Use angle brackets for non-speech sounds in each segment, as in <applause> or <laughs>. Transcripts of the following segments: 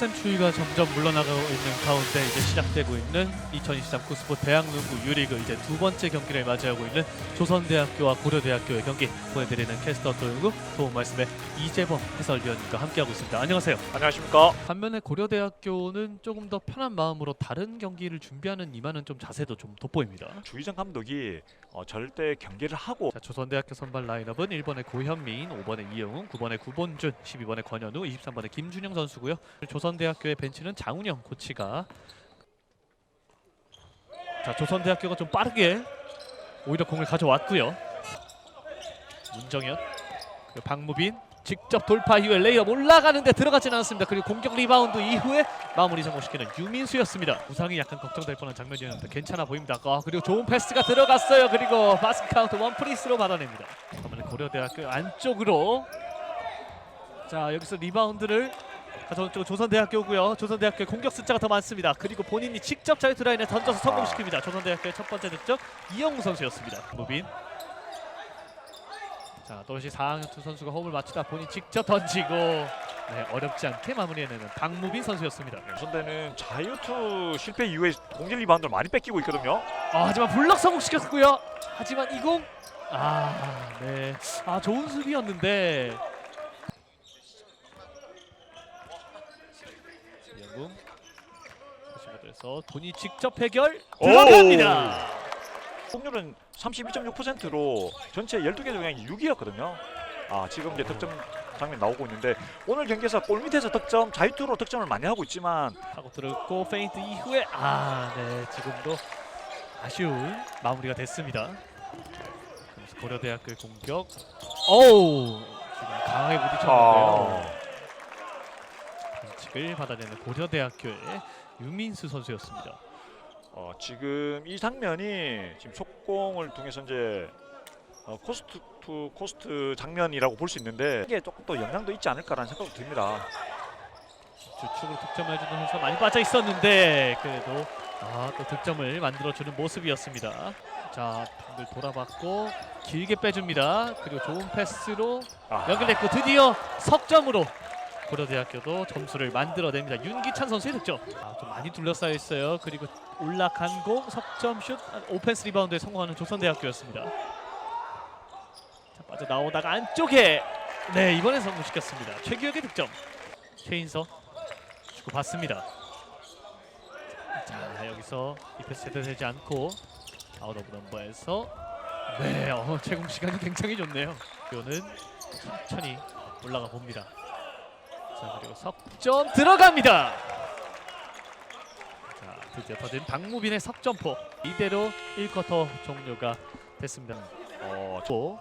꽃샘 추위가 점점 물러나가고 있는 가운데 이제 시작되고 있는 2023 구스포 대학농구 유리그 이제 두 번째 경기를 맞이하고 있는 조선대학교와 고려대학교의 경기 보내드리는 캐스터 도영국 도움 말씀에 이재범 해설위원님과 함께하고 있습니다. 안녕하세요. 안녕하십니까. 반면에 고려대학교는 조금 더 편한 마음으로 다른 경기를 준비하는 이만은 좀 자세도 좀 돋보입니다. 주희정 감독이 어, 절대 경기를 하고 자, 조선대학교 선발 라인업은 1번에 고현민, 5번에 이영웅, 9번에 구본준, 12번에 권현우, 23번에 김준영 선수고요. 조선 대학교의 ben치는 장운영 코치가 자 조선대학교가 좀 빠르게 오히려 공을 가져왔고요. 문정현 그리고 박무빈 직접 돌파 이후에 레이업 올라가는데 들어가진 않았습니다. 그리고 공격 리바운드 이후에 마무리 성공시키는 유민수였습니다. 부상이 약간 걱정될 뻔한 장면이었는데 괜찮아 보입니다. 아, 그리고 좋은 패스가 들어갔어요. 그리고 바스켓 카운트 원 프리스로 받아냅니다. 그러면 고려대학교 안쪽으로 자 여기서 리바운드를 가져온 조선대학교고요. 조선대학교의 공격 숫자가 더 많습니다. 그리고 본인이 직접 자유투 라인에 던져서 성공시킵니다. 조선대학교의 첫 번째 득점 이영우 선수였습니다. 무빈 자 또다시 4학년 두 선수가 호흡을 맞추다 본인 직접 던지고 네, 어렵지 않게 마무리해내는 박무빈 선수였습니다. 우선대는 자유투 실패 이후에 공격 리바운드를 많이 뺏기고 있거든요. 아, 하지만 블럭 성공시켰고요. 하지만 이공 아, 네. 아, 좋은 수비였는데 이영궁 못해서 본인 직접 해결 들어갑니다. 공률은 32.6%로 전체 12개 중에 6위였거든요. 아 지금 이제 득점 장면 나오고 있는데 오늘 경기에서 골 밑에서 득점, 자유투로 득점을 많이 하고 있지만 하고 들었고 페인트 이후에 아, 네. 지금도 아쉬운 마무리가 됐습니다. 그래서 고려대학교의 공격. 어우! 지금 강하게 부딪혔는데요. 아, 반칙을 받아내는 고려대학교의 유민수 선수였습니다. 어, 지금 이 장면이 지금 속공을 통해서 이제 어, 코스트 투 코스트 장면이라고 볼 수 있는데 이게 조금 더 영향도 있지 않을까라는 생각도 듭니다. 주축으로 득점을 해주는 선수가 많이 빠져 있었는데 그래도 아, 또 득점을 만들어주는 모습이었습니다. 자, 빙글 돌아봤고 길게 빼줍니다. 그리고 좋은 패스로 아, 연결됐고 드디어 석점으로 고려대학교도 점수를 만들어냅니다. 윤기찬 선수의 득점. 아, 좀 많이 둘러싸여 있어요. 그리고 올라간 공 석점 슛 아, 오펜스 리바운드에 성공하는 조선대학교였습니다. 자, 빠져 나오다가 안쪽에 네 이번에 성공시켰습니다. 최규혁의 득점. 최인서 주고 받습니다. 자 여기서 이 패스 제대로 되지 않고 아웃 오브 넘버에서 네 어, 채공 시간이 굉장히 좋네요. 는 천천히 올라가 봅니다. 자 그리고 석점 들어갑니다. 자 드디어 터진 박무빈의 석점포 이대로 1쿼터 종료가 됐습니다. 어, 또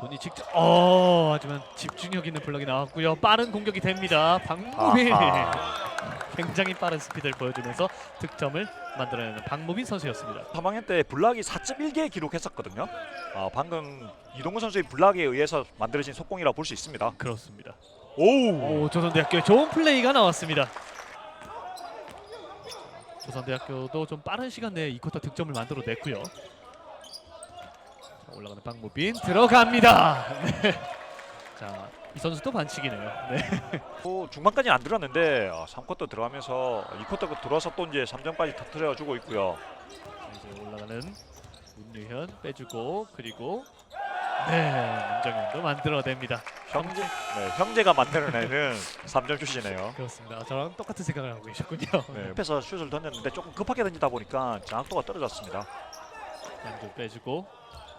본이 직접 어 하지만 집중력 있는 블럭이 나왔고요. 빠른 공격이 됩니다. 박무빈. <laughs> 굉장히 빠른 스피드를 보여주면서 득점을 만들어내는 박무빈 선수였습니다. 3학년 때 블락이 4.1개 기록했었거든요. 아, 방금 이동근 선수의 블락에 의해서 만들어진 속공이라 볼 수 있습니다. 그렇습니다. 오우. 오 조선대학교의 좋은 플레이가 나왔습니다. 조선대학교도 좀 빠른 시간 내에 2쿼터 득점을 만들어냈고요. 자, 올라가는 박무빈 들어갑니다. <laughs> 네. 자, 이 선수도 반칙이네요. 네. 또 중반까지는 안 들어갔는데 어, 3쿼터 들어가면서 2쿼터 들어와서 또 이제 3점까지 터트려 주고 있고요. 자, 이제 올라가는 문유현 빼주고 그리고 네 문정현도 만들어냅니다. 형제 네, 형제가 만들어내는 3점 슛이네요. 그렇습니다. 저랑 똑같은 생각을 하고 계셨군요. 네, 옆에서 슛을 던졌는데 조금 급하게 던지다 보니까 정확도가 떨어졌습니다. 양도 빼주고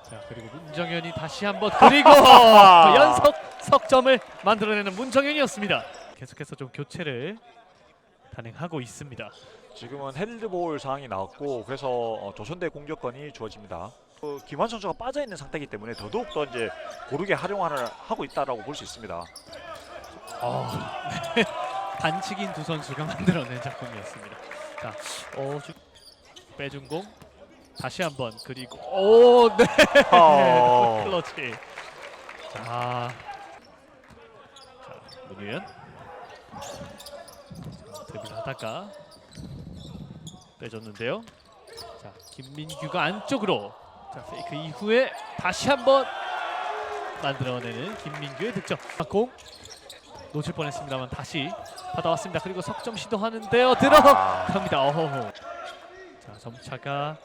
자 그리고 문정현이 다시 한번 그리고 <laughs> 연속 석점을 만들어내는 문정현이었습니다. 계속해서 좀 교체를 단행하고 있습니다. 지금은 핸드볼 상황이 나왔고 그래서 어, 조선대 공격권이 주어집니다. 어, 김환 선수가 빠져 있는 상태이기 때문에 더더욱 더 이제 고르게 활용을 하고 있다라고 볼 수 있습니다. 어, 네. <laughs> 반칙인 두 선수가 만들어낸 작품이었습니다. 자, 어, 주- 빼준 공 다시 한번 그리고 오, 네, 어. <laughs> 클러치. 자, 자 문유현. 자, 드리블 하다가 빼줬는데요. 자 김민규가 안쪽으로 자 페이크 이후에 다시 한번 만들어내는 김민규의 득점. 아, 공 놓칠 뻔했습니다만 다시 받아왔습니다. 그리고 석점 시도하는데요. 들어갑니다. 어허. 자 점차가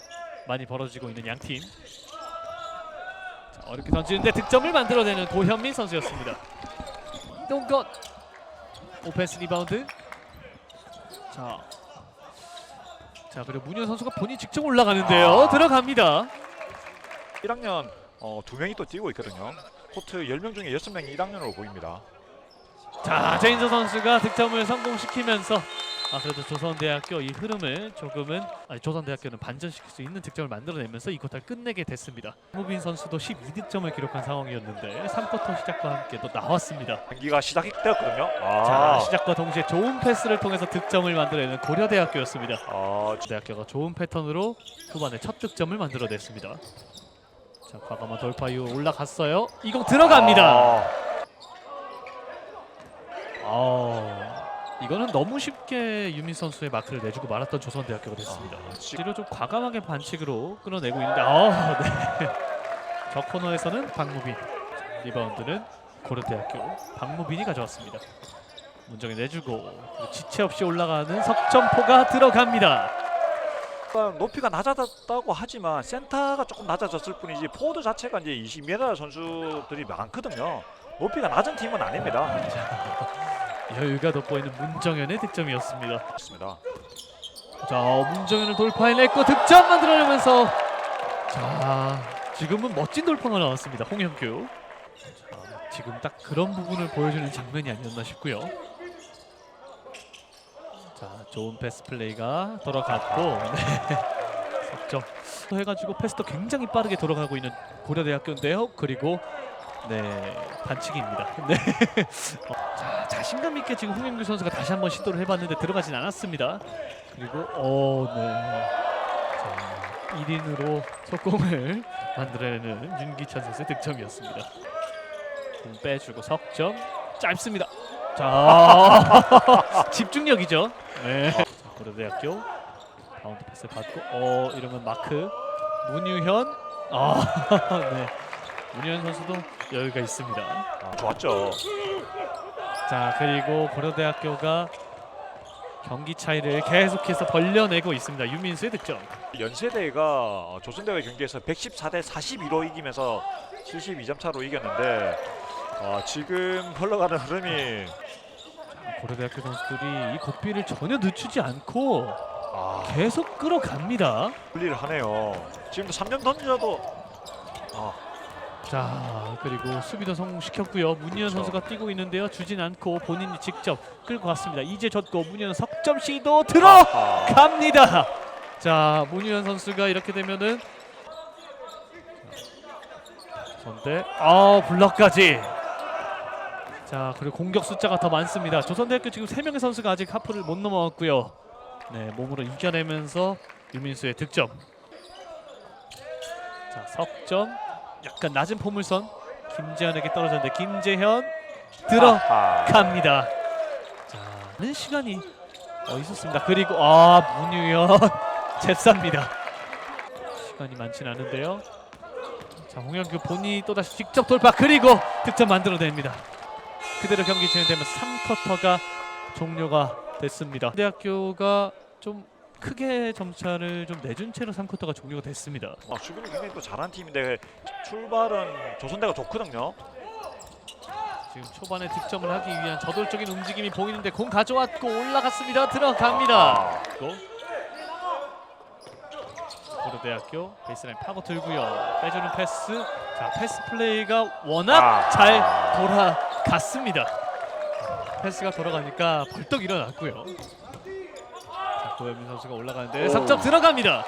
많이 벌어지고 있는 양 팀. 자, 어렵게 던지는데 득점을 만들어내는 고현민 선수였습니다. 이동건 오펜스 리바운드. 자, 자 그리고 문현 선수가 본인 직접 올라가는데요. 아. 들어갑니다. 1학년 어, 두 명이 또 뛰고 있거든요. 코트 10명 중에 6명이 1학년으로 보입니다. 자 제인서 선수가 득점을 성공시키면서 아 그래도 조선대학교 이 흐름을 조금은 아니 조선대학교는 반전시킬 수 있는 득점을 만들어내면서 이 쿼터를 끝내게 됐습니다. 무빈 선수도 12득점을 기록한 상황이었는데 3쿼터 시작과 함께 또 나왔습니다. 경기가 시작되었거든요. 자 아, 시작과 동시에 좋은 패스를 통해서 득점을 만들어내는 고려대학교였습니다. 아, 대학교가 좋은 패턴으로 후반에 첫 득점을 만들어냈습니다. 자 과감한 돌파 이후 올라갔어요. 이공 들어갑니다. 아, 아, 이거는 너무 쉽게 유민 선수의 마크를 내주고 말았던 조선대학교가 됐습니다. 아, 지- 뒤로 좀 과감하게 반칙으로 끌어내고 있는데, 아, 네. <laughs> 저 코너에서는 박무빈, 리바운드는 고려대학교 박무빈이 가져왔습니다. 문정이 내주고 지체 없이 올라가는 석점포가 들어갑니다. 약간 높이가 낮아졌다고 하지만 센터가 조금 낮아졌을 뿐이지 포워드 자체가 이제 20m 선수들이 많거든요. 높이가 낮은 팀은 아닙니다. <laughs> 여유가 돋보이는 문정현의 득점이었습니다. 그렇습니다. 자 문정현을 돌파해냈고 득점 만들어내면서 자 지금은 멋진 돌파가 나왔습니다 홍현규 자 지금 딱 그런 부분을 보여주는 장면이 아니었나 싶고요 자 좋은 패스 플레이가 돌아갔고 네. <laughs> 석점. 또 해가지고 패스도 굉장히 빠르게 돌아가고 있는 고려대학교인데요. 그리고 네 반칙입니다. 네. <laughs> 어, 자 자신감 있게 지금 홍현규 선수가 다시 한번 시도를 해봤는데 들어가진 않았습니다. 그리고 어, 네. 자, 1인으로 속공을 <laughs> 만들어내는 윤기찬 선수의 득점이었습니다. 공 빼주고 석점. 짧습니다. 자 <laughs> 집중력이죠. 네. 자, 고려대학교 바운드 패스 받고 어 이러면 마크 문유현 아 <laughs> 네. 문유현 선수도 여유가 있습니다. 아, 좋았죠. 자 그리고 고려대학교가 경기 차이를 계속해서 벌려내고 있습니다. 유민수의 득점. 연세대가 조선대회 경기에서 114대 42로 이기면서 72점 차로 이겼는데 아, 지금 흘러가는 흐름이 고려대학교 선수들이 이 고삐를 전혀 늦추지 않고 아, 계속 끌어갑니다. 분리를 하네요. 지금도 3점 던져도 아, 자 그리고 수비도 성공시켰고요. 문희연 그렇죠. 선수가 뛰고 있는데요. 주진 않고 본인이 직접 끌고 갔습니다. 이제 졌고 문희연 석점 시도 들어갑니다. 자 문희연 선수가 이렇게 되면은 선대 아 블럭까지. 자 그리고 공격 숫자가 더 많습니다. 조선대학교 지금 세 명의 선수가 아직 하프를 못 넘어왔고요. 네 몸으로 이겨내면서 유민수의 득점. 자 석점 약간 낮은 포물선 김재현에게 떨어졌는데 김재현 들어갑니다. 자, 는 시간이 어, 있었습니다. 그리고 아 문유현 <laughs> 잽쌉니다. 시간이 많진 않은데요. 자 홍영규 본인이 또 다시 직접 돌파 그리고 득점 만들어냅니다. 그대로 경기 진행되면서 3쿼터가 종료가 됐습니다. 대학교가 좀 크게 점차를 좀 내준 채로 3쿼터가 종료가 됐습니다. 아, 수비를 굉장히 또 잘한 팀인데 출발은 조선대가 좋거든요. 지금 초반에 득점을 하기 위한 저돌적인 움직임이 보이는데 공 가져왔고 올라갔습니다. 들어갑니다. 아, 고 고려대학교 베이스라인 파고 들고요. 빼주는 패스. 자 패스 플레이가 워낙 아. 잘 돌아 갔습니다. 패스가 돌아가니까 벌떡 일어났고요. 자 고현민 선수가 올라가는데 오. 3점 들어갑니다.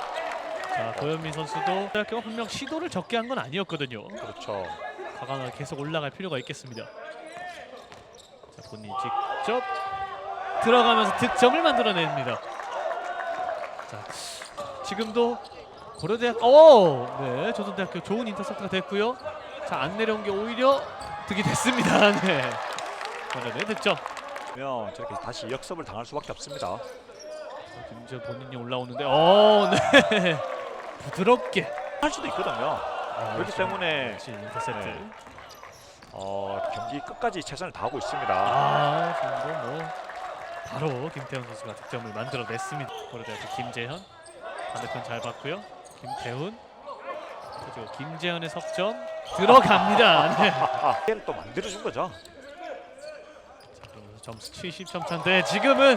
자 고현민 선수도 대학교가 분명 시도를 적게 한 건 아니었거든요. 그렇죠. 과감하게 계속 올라갈 필요가 있겠습니다. 자, 본인이 직접 들어가면서 득점을 만들어냅니다. 자, 지금도 고려대학, 오, 네, 조선대학교 좋은 인터셉트가 됐고요. 자, 안 내려온 게 오히려 득이 됐습니다. <laughs> 네, 고려대 득점. 면 저렇게 다시 역습을 당할 수밖에 없습니다. 김재 본인이 올라오는데 어, 네. <laughs> 부드럽게 할 수도 있거든요. 그렇기 때문에 그렇지, 인터셉트. 네. 어, 경기 끝까지 최선을 다하고 있습니다. 아, 지금도 뭐 바로 김태훈 선수가 득점을 만들어냈습니다. 고려대학교 김재현 반대편 잘 봤고요. 김태훈 그리고 김재현의 석점 들어갑니다. 네. 아, 기회를 또 만들어준 거죠. 점수 70점 차인데 지금은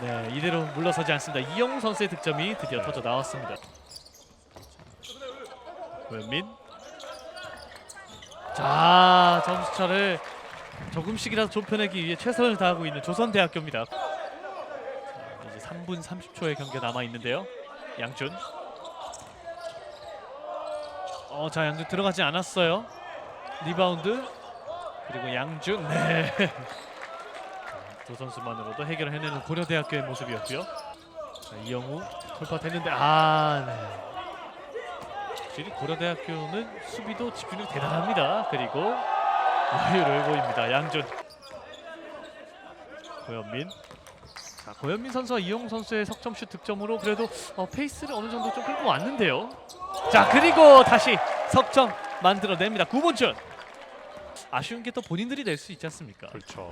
네 이대로 물러서지 않습니다. 이영우 선수의 득점이 드디어 네. 터져 나왔습니다. 고현민 자 점수차를 조금씩이라도 좁혀내기 위해 최선을 다하고 있는 조선대학교입니다. 자, 이제 3분 30초의 경기가 남아 있는데요. 양준 어 자 양준 들어가지 않았어요. 리바운드 그리고 양준 네. <laughs> 두 선수만으로도 해결을 해내는 고려대학교의 모습이었고요. 자, 이영우 돌파됐는데 아 네. 확실히 고려대학교는 수비도 집중력이 대단합니다. 그리고 여유를 보입니다. 양준 고현민 자, 고현민 선수와 이영우 선수의 석점슛 득점으로 그래도 어, 페이스를 어느 정도 좀 끌고 왔는데요. 자 그리고 다시 석점 만들어냅니다. 구본준 아쉬운 게 또 본인들이 낼 수 있지 않습니까? 그렇죠.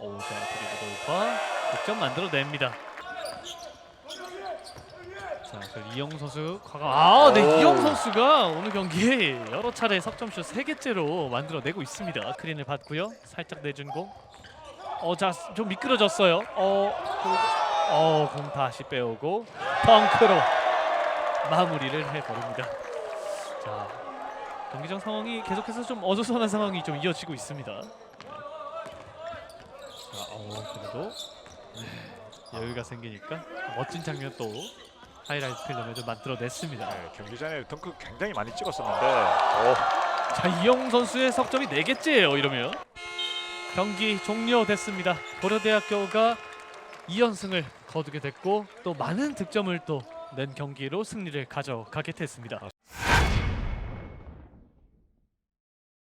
오, 자 그리고 돌파 득점 만들어냅니다. 자, 그 이영 선수 과감. 아, 네 오. 이영 선수가 오늘 경기에 여러 차례 석점슛 세 개째로 만들어내고 있습니다. 크린을 받고요. 살짝 내준 공. 어, 자, 좀 미끄러졌어요. 어, 그- 어, 공 다시 빼오고 덩크로 마무리를 해버립니다. 자, 경기장 상황이 계속해서 좀 어수선한 상황이 좀 이어지고 있습니다. 자, 어, 그래도 네, 여유가 생기니까 멋진 장면 또 하이라이트 필름에 좀 만들어냈습니다. 네, 경기 전에 덩크 굉장히 많이 찍었었는데 어, 자, 이영 선수의 석점이 네 개째예요. 이러면 경기 종료됐습니다. 고려대학교가 2연승을 거두게 됐고 또 많은 득점을 또 낸 경기로 승리를 가져가게 됐습니다.